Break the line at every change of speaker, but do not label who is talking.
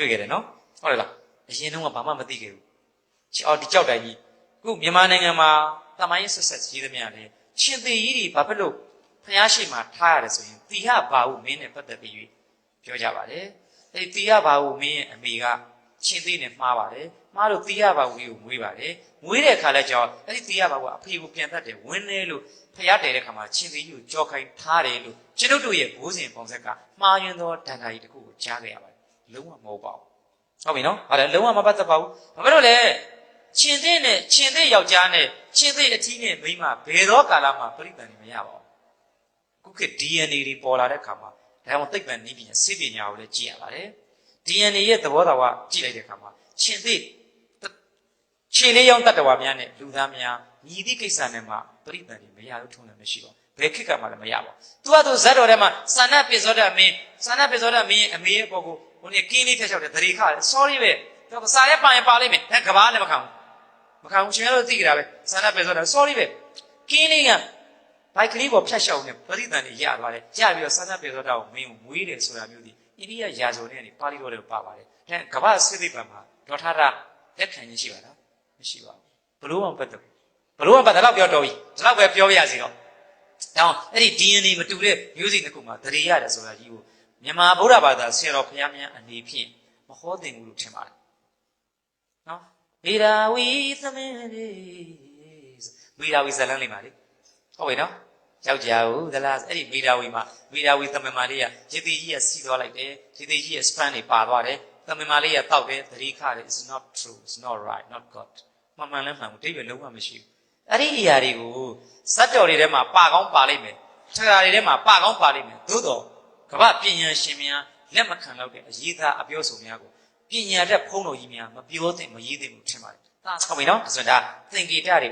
တွေ့ခဲ့တယ်နော်ဟုတ်တယ်လားအရင်တုန်းကဘာမှမသိခဲ့ဘူးချအော်ဒီကြောက်တိုင်ကြီးခုမြန်မာနိုင်ငံမှာတမိုင်းဆက်ဆက်ကြီးသမျှလေရှင်သေကြီးတွေဘာဖြစ်လို့ဖျားရှိမှထားရတယ်ဆိုရင်တီဟဘာဟုမင်းနဲ့ပတ်သက်ပြီးပြောကြပါတယ်အဲဒီတီဟဘာဟုမင်းရဲ့အမေကရှင်သေနဲ့မှားပါတယ်မှားလို့တီဟဘာဟုလေးကိုမွေးပါတယ်မွေးတဲ့အခါလဲကြောက်အဲ့ဒီတီဟဘာဟုကအဖေကိုပြန်တတ်တယ်ဝင်းနေလို့ဖျားတယ်တဲ့ခါမှာရှင်သေကြီးကိုကြောက်ခိုင်းထားတယ်လို့ကျွန်ုပ်တို့ရဲ့ဘိုးစဉ်ပုံစက်ကမှားယွင်းသောဒဏ္ဍာရီတစ်ခုကိုကြားခဲ့ရပါတယ် လုံးဝမဟုတ်ပါဘူးဟုတ်ပြီနော်ဟာလည်းလုံးဝမပတ်သက်ပါဘူးဘာဖြစ်လို့လဲရှင်တဲ့နဲ့ရှင်တဲ့ယောက်ျားနဲ့ရှင်တဲ့အထီးနဲ့မိန်းမဘယ်တော့ကာလမှပြိတ္တန်မရပါဘူးခုခေတ် DNA တွေပေါ်လာတဲ့ခါမှာဒါမှမဟုတ်သိပ္ပံနည်းပညာစိပညာကိုလည်းကြည့်ရပါတယ် DNA ရဲ့သဘောတရားကကြည့်လိုက်တဲ့အခါမှာရှင်တဲ့ရှင်လေးရောင်းတတ္တဝါများနဲ့လူသားများညီသည့်ကိစ္စနဲ့မှပြိတ္တန်တွေမရလို့ထုံးလည်းမရှိပါဘူးဘယ်ခေတ်ကမှလည်းမရပါဘူး။ तू ကသူဇတ်တော်ထဲမှာစာနပိဇောဒမင်းစာနပိဇောဒမင်းရဲ့အမေရဲ့ပေါ်ကို ဟိုနေ့ကင်းလေးထက်လျှောက်တယ်သတိခါတယ် sorry ပဲသူကစာရဲပါရင်ပါလိမ့်မယ်ဒါကဘာလည်းမခံဘူးမခံဘူးရှင်ရလို့သိကြတာပဲစာနပိဇောဒ sorry ပဲကင်းလေးကဘိုက်ကလေးပေါ်ဖြတ်လျှောက်နေပရိသန်တွေရသွားတယ်ရပြီးတော့စာနပိဇောဒကိုမင်းကိုမွေးတယ်ဆိုတာမျိုးဒီအိန္ဒိယရာဇဝင်တွေကနေပါဠိတော်တွေပါပါတယ်ဒါကဘာစိသိပ္ပံမှာဒေါထရလက်ခံခြင်းရှိပါလားမရှိပါဘူးဘလို့မှပတ်သက်ဘလို့မှပတ်သက်တော့ပြောတော်ပြီဒီလောက်ပဲပြောပြရစီတော့တောင်းအဲ့ဒီ DNA မတူတဲ့မျိုးစိတစ်ခုမှာတရေရတယ်ဆိုတာကြီးကို မြန်မာဗုဒ္ဓဘာသာဆရာတော်ဘုရားများအနေဖြင့်မဟောသင်ဘူးလို့ထင်ပါတယ်နော်ဗေဒာဝီသမင်းလေးဗေဒာဝီဇလန်းလေးပါလေဟုတ်ပြီနော်ယောက်ျားကိုသလားအဲ့ဒီဗေဒာဝီမှာဗေဒာဝီသမင်မာလေးကရေတိကြီးကစီးသွားလိုက်တယ်ရေတိကြီးရဲ့ span တွေပါသွားတယ်သမင်မာလေးကတောက်တယ်သတိခတယ် is not true is not right not god မှန်မှန်လည်းမှန်ဘူးတိတ်ပဲလုံးဝမရှိဘူးအဲ့ဒီအရာတွေကိုစက်တော်တွေထဲမှာပါကောင်းပါလိမ့်မယ်ထရာတွေထဲမှာပါကောင်းပါလိမ့်မယ်သို့တော့ ကမ္ဘာပညာရှင်များလက်မခံတော့တဲ့အရေးသားအပြောဆိုများကိုပညာတတ်ဖုံးတော်ကြီးများမပြောသင့်မရေးသင့်ဘူးထင်ပါတယ်ဒါဆိုပြီနော်ဒါဆိုရင်ဒါသင်္ကေတတွေ